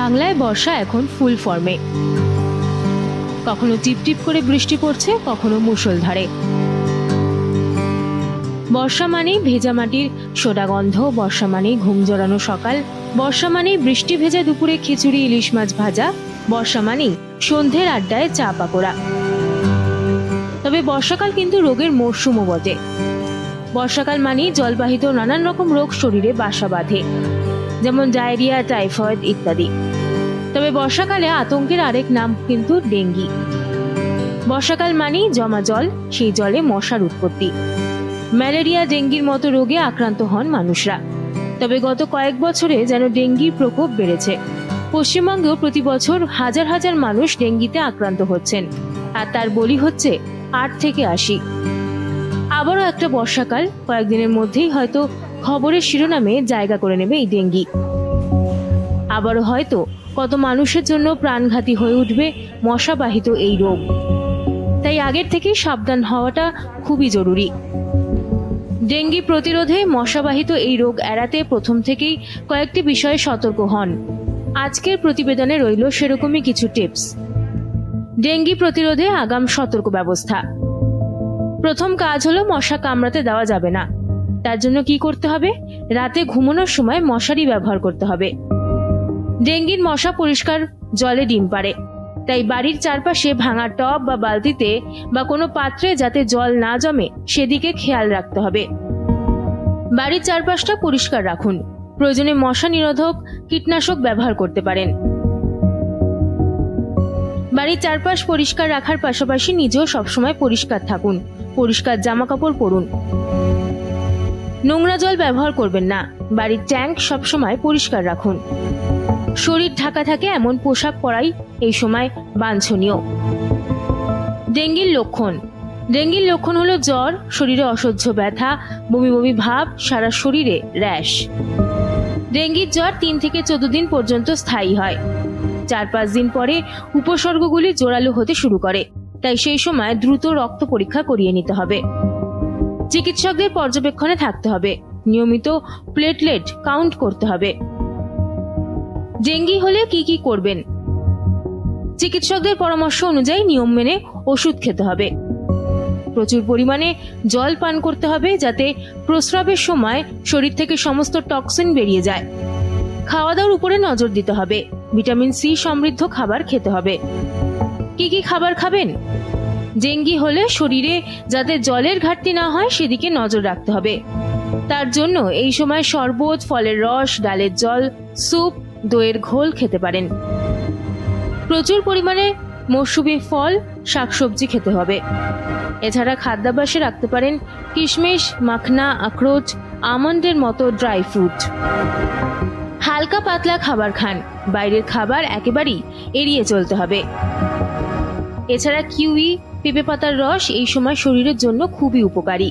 বাংলায় বর্ষা এখন ফুল ফর্মে। কখনো টিপটিপ করে বৃষ্টি পড়ছে, কখনো মুষলধারে বর্ষা মানেই ভেজা মাটির সোডা গন্ধ, বর্ষা মানেই ঘুম জড়ানো সকাল, বর্ষা মানেই বৃষ্টি ভেজা দুপুরে খিচুড়ি, ইলিশ মাছ ভাজা, বর্ষা মানেই সন্ধ্যের আড্ডায় চা পাকোড়া। তবে বর্ষাকাল কিন্তু রোগের মরশুমও বটে। বর্ষাকাল মানেই জলবাহিত নানান রকম রোগ শরীরে বাসা বাঁধে। যেমন ডায়রিয়া, টাইফয়েড ইত্যাদি। তবে বর্ষাকালে আতঙ্কের আরেক নাম কিন্তু ডেঙ্গি। বর্ষাকাল মানেই জমা জল, সেই জলে মশার উৎপত্তি। ম্যালেরিয়া, ডেঙ্গির মতো রোগে আক্রান্ত হন মানুষরা। তবে গত কয়েক বছরে যেন ডেঙ্গির প্রকোপ বেড়েছে। পশ্চিমবঙ্গেও প্রতি বছর হাজার হাজার মানুষ ডেঙ্গিতে আক্রান্ত হচ্ছেন, আর তার বলি হচ্ছে আট থেকে আশি। আবারও একটা বর্ষাকাল, কয়েকদিনের মধ্যেই হয়তো খবরের শিরোনামে জায়গা করে নেবে এই ডেঙ্গি। আবারও হয়তো কত মানুষের জন্য প্রাণঘাতী হয়ে উঠবে মশাবাহিত এই রোগ। তাই আগের থেকেই সাবধান হওয়াটা খুবই জরুরি। ডেঙ্গি প্রতিরোধে মশাবাহিত এই রোগ এড়াতে প্রথম থেকেই কয়েকটি বিষয়ে সতর্ক হন। আজকের প্রতিবেদনে রইল সেরকমই কিছু টিপস। ডেঙ্গি প্রতিরোধে আগাম সতর্ক ব্যবস্থা। প্রথম কাজ হলো মশা কামড়াতে দেওয়া যাবে না। তার জন্য কি করতে হবে? রাতে ঘুমানোর সময় মশারি ব্যবহার করতে হবে। ডেঙ্গির মশা পরিষ্কার জলে ডিম পারে তাই বাড়ির চারপাশে ভাঙা টব বা বালতিতে বা কোনো পাত্রে যাতে জল না জমে, সেদিকে খেয়াল রাখতে হবে। বাড়ির চারপাশটা পরিষ্কার রাখুন। প্রয়োজনে মশা নিরোধক কীটনাশক ব্যবহার করতে পারেন। বাড়ির চারপাশ পরিষ্কার রাখার পাশাপাশি নিজেও সবসময় পরিষ্কার থাকুন। পরিষ্কার জামা কাপড় পরুন। নোংরা জল ব্যবহার করবেন না। বাড়ির ট্যাঙ্ক সবসময় পরিষ্কার রাখুন। শরীর ঢাকা থাকে এমন পোশাক পরাই এই সময় বাঞ্ছনীয়। ডেঙ্গির লক্ষণ। ডেঙ্গির লক্ষণ হলো জ্বর, শরীরে অসহ্য ব্যথা, বমি বমি ভাব, সারা শরীরে র্যাশ। ডেঙ্গির জ্বর তিন থেকে চোদ্দ দিন পর্যন্ত স্থায়ী হয়। চার পাঁচ দিন পরে উপসর্গগুলি জোরালো হতে শুরু করে। তাই সেই সময় দ্রুত রক্ত পরীক্ষা করিয়ে নিতে হবে। চিকিৎসকদের পর্যবেক্ষণে থাকতে হবে। নিয়মিত প্লেটলেট কাউন্ট করতে হবে। ডেঙ্গি হলে কি কি করবেন? চিকিৎসকদের পরামর্শ অনুযায়ী নিয়ম মেনে ওষুধ খেতে হবে। প্রচুর পরিমাণে জল পান করতে হবে যাতে প্রস্রাবের সময় শরীর থেকে সমস্ত টক্সিন বেরিয়ে যায়। খাওয়া দাওয়ার উপরে নজর দিতে হবে। ভিটামিন সি সমৃদ্ধ খাবার খেতে হবে। কি কি খাবার খাবেন? ডেঙ্গি হলে শরীরে যাতে জলের ঘাটতি না হয়, সেদিকে নজর রাখতে হবে। তার জন্য এই সময় শরবত, ফলের রস, ডালের জল, স্যুপ, দইয়ের ঘোল খেতে পারেন। প্রচুর পরিমাণে মৌসুমি ফল, শাকসবজি খেতে হবে। এছাড়া খাদ্যাভ্যাসে রাখতে পারেন কিশমিশ, মাখনা, আখরোট, আমন্ডের মতো ড্রাই ফ্রুট। হালকা পাতলা খাবার খান। বাইরের খাবার একেবারেই এড়িয়ে চলতে হবে। এছাড়া কিউই পেঁপে পাতার রস এই সময় শরীরের জন্য খুবই উপকারী।